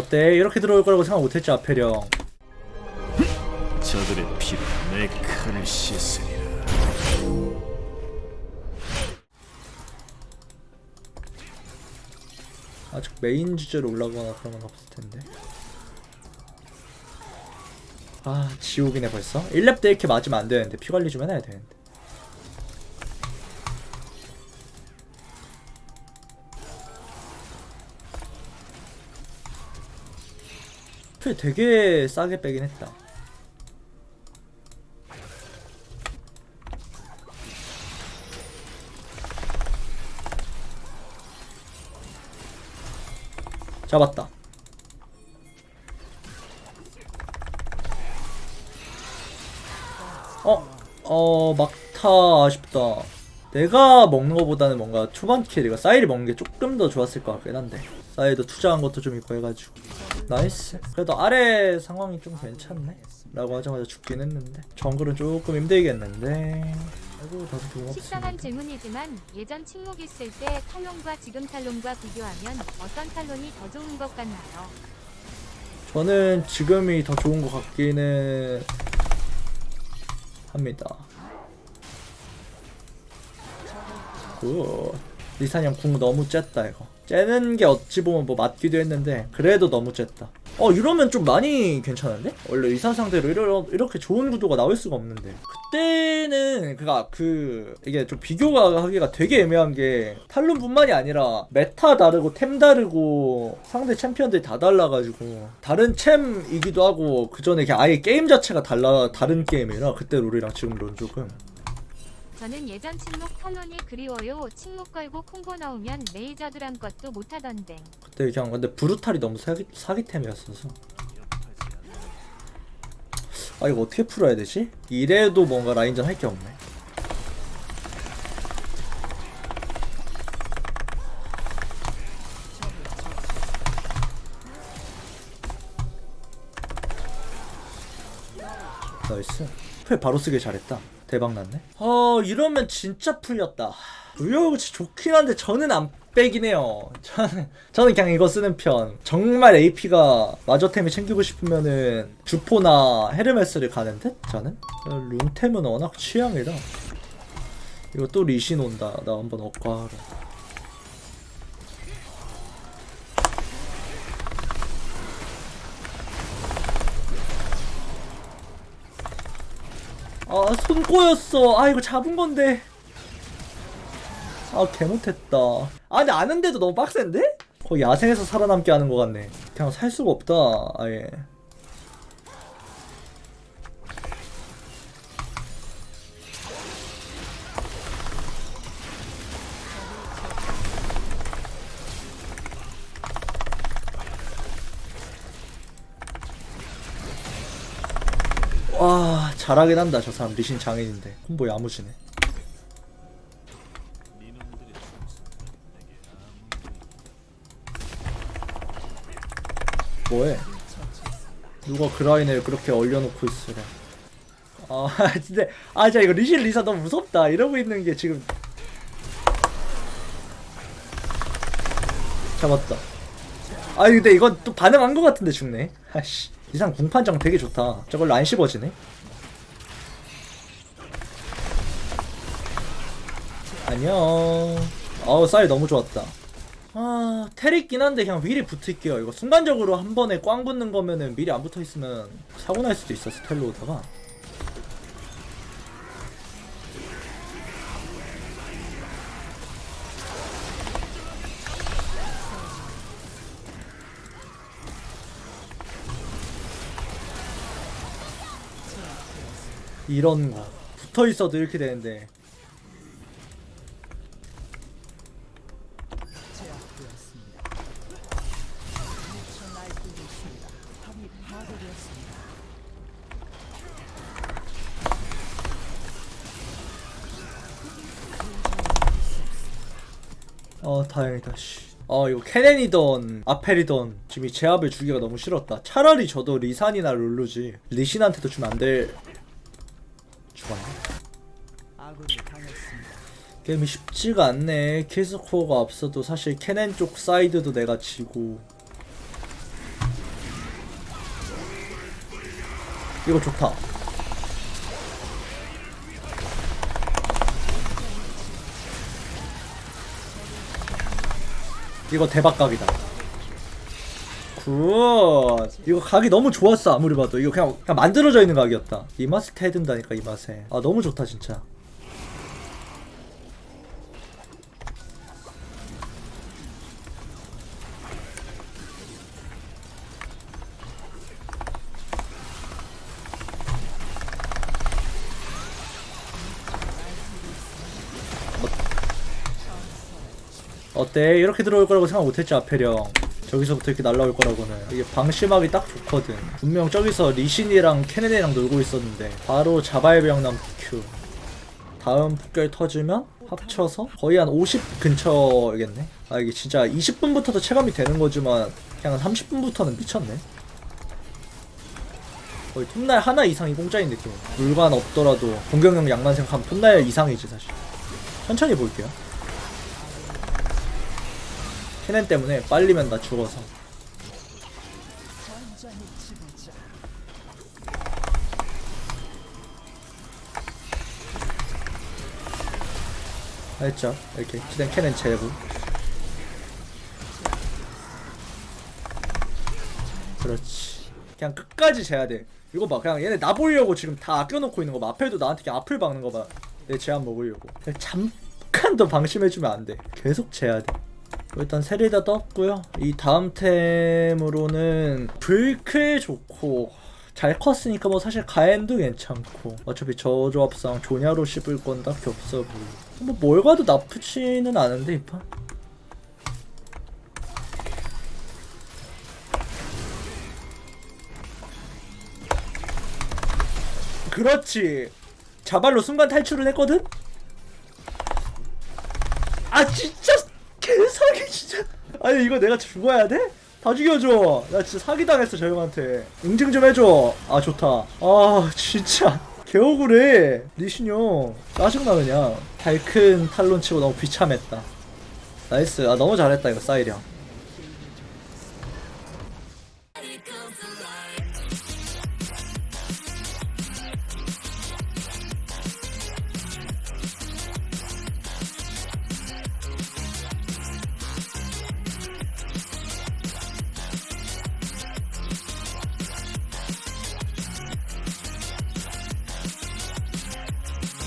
어때? 이렇게 들어올 거라고 생각 못했지 아페령. 저들의 피로 내 칼을 씻으리라. 아직 메인 주제로 올라가거나 그런 건 없을 텐데. 아 지옥이네 벌써? 1렙 때 이렇게 맞으면 안 되는데. 피 관리 좀 해놔야 되는데 피 되게 싸게 빼긴 했다 잡았다. 어, 어, 막타 아쉽다. 내가 먹는 것보다는 뭔가 초반 캐리가 사이리 먹는 게 조금 더 좋았을 것 같긴 한데. 사이도 투자한 것도 좀 있고 해가지고. 나이스. 그래도 아래 상황이 좀 괜찮네. 라고 하자마자 죽긴 했는데. 정글은 조금 힘들겠는데. 아이고, 좋은 식상한. 질문이지만 예전 침묵 있을 때 탈론과 지금 탈론과 비교하면 어떤 탈론이 더 좋은 것 같나요? 저는 지금이 더 좋은 것 같기는 합니다. 굿. 리산이 형 궁 너무 쬐다 이거. 째는 게 어찌 보면 뭐 맞기도 했는데 그래도 너무 쬐다. 어 이러면 좀 많이 괜찮은데? 원래 리산 상대로 이러, 이렇게 좋은 구도가 나올 수가 없는데 그때는 그가 그 이게 좀 비교가 하기가 되게 애매한 게 탈론뿐만이 아니라 메타 다르고 템 다르고 상대 챔피언들이 다 달라가지고 다른 챔이기도 하고 그 전에 아예 게임 자체가 달라 다른 게임이라 그때 롤이랑 지금 롤 조금 저는 예전 침묵 탈론이 그리워요. 침묵 걸고 콩고 나오면 레이저 드람 것도 못하던데. 그때 그냥 근데 브루탈이 너무 사기, 사기템이었어서 아 이거 어떻게 풀어야 되지? 이래도 뭔가 라인전 할 게 없네 나이스 풀 바로 쓰길 잘했다 대박 났네? 어 이러면 진짜 풀렸다. 무효치 좋긴 한데 저는 안 빼긴 해요. 저는 저는 그냥 이거 쓰는 편. 정말 AP가 마저템이 챙기고 싶으면은 주포나 헤르메스를 가는 듯? 저는? 어, 룬템은 워낙 취향이라. 이거 또 리신 온다. 나 한번 억과하러 아, 손 꼬였어. 아, 이거 잡은 건데. 아, 개 못했다. 아, 근데 아는데도 너무 빡센데? 거의 야생에서 살아남게 하는 것 같네. 그냥 살 수가 없다, 아예. 잘하긴 한다, 저 사람. 리신 장인인데. 콤보 야무지네. 뭐해? 누가 그라인을 그렇게 얼려놓고 있으래. 아, 근데, 아, 진짜 이거 리신 리사 너무 무섭다. 이러고 있는 게 지금. 잡았다. 아, 근데 이건 또 반응한 것 같은데 죽네. 아씨. 이상 궁판정 되게 좋다. 저걸로 안 씹어지네. 안녕. 어우, 쌀 너무 좋았다. 아, 텔 있긴 한데 그냥 미리 붙을게요. 이거 순간적으로 한 번에 꽝 붙는 거면은 미리 안 붙어 있으면 사고 날 수도 있었어, 텔로 오다가. 이런 거. 붙어 있어도 이렇게 되는데. 어 다행이다 씨. 어 이거 케넨이던 아펠이던 지금 이 제압을 주기가 너무 싫었다. 차라리 저도 리산이나 룰루지. 리신한테도 주면 안될 좋아요 게임이 쉽지가 않네. 킬스코어가 앞서도 사실 케넨 쪽 사이드도 내가 지고. 이거 좋다. 이거 대박 각이다. 굿. 이거 각이 너무 좋았어 아무리 봐도. 이거 그냥, 그냥 만들어져 있는 각이었다. 이 맛에 태든다니까 이 맛에. 아 너무 좋다 진짜 어때? 이렇게 들어올 거라고 생각 못했지 아페령. 저기서부터 이렇게 날라올 거라고는. 이게 방심하기 딱 좋거든. 분명 저기서 리신이랑 케네네랑 놀고 있었는데 바로 자발병남 Q 다음 폭결 터지면 합쳐서 거의 한 50 근처겠네? 아 이게 진짜 20분부터도 체감이 되는 거지만 그냥 30분부터는 미쳤네. 거의 톱날 하나 이상이 공짜인 느낌 물관 없더라도 공격력 양만 생각하면 톱날 이상이지 사실. 천천히 볼게요 캐넨 때문에 빨리면 나 죽어서. 알죠. 이렇게 기댄 캐넨 제부 그렇지. 그냥 끝까지 재야 돼. 이거 봐. 그냥 얘네 나 보려고 지금 다 아껴놓고 있는 거봐. 앞에도 나한테 그냥 앞을 박는 거봐내 제안 먹으려고. 잠깐 더 방심해주면 안돼. 계속 재야 돼 일단 세리다 떴고요. 이 다음 템으로는 불클 좋고 잘 컸으니까 뭐 사실 가엔도 괜찮고 어차피 저 조합상 조냐로 씹을 건 딱히 없어 보이. 뭐뭘 가도 나쁘지는 않은데 이 판. 그렇지. 자발로 순간 탈출을 했거든. 아 진짜 개사기 진짜. 아니 이거 내가 죽어야 돼? 다 죽여줘. 나 진짜 사기 당했어 저 형한테. 인증 좀 해줘. 아 좋다. 아 진짜. 개억울해. 리신 형 짜증나 그냥 달큰 탈론 치고 너무 비참했다. 나이스. 아 너무 잘했다 이거 사이령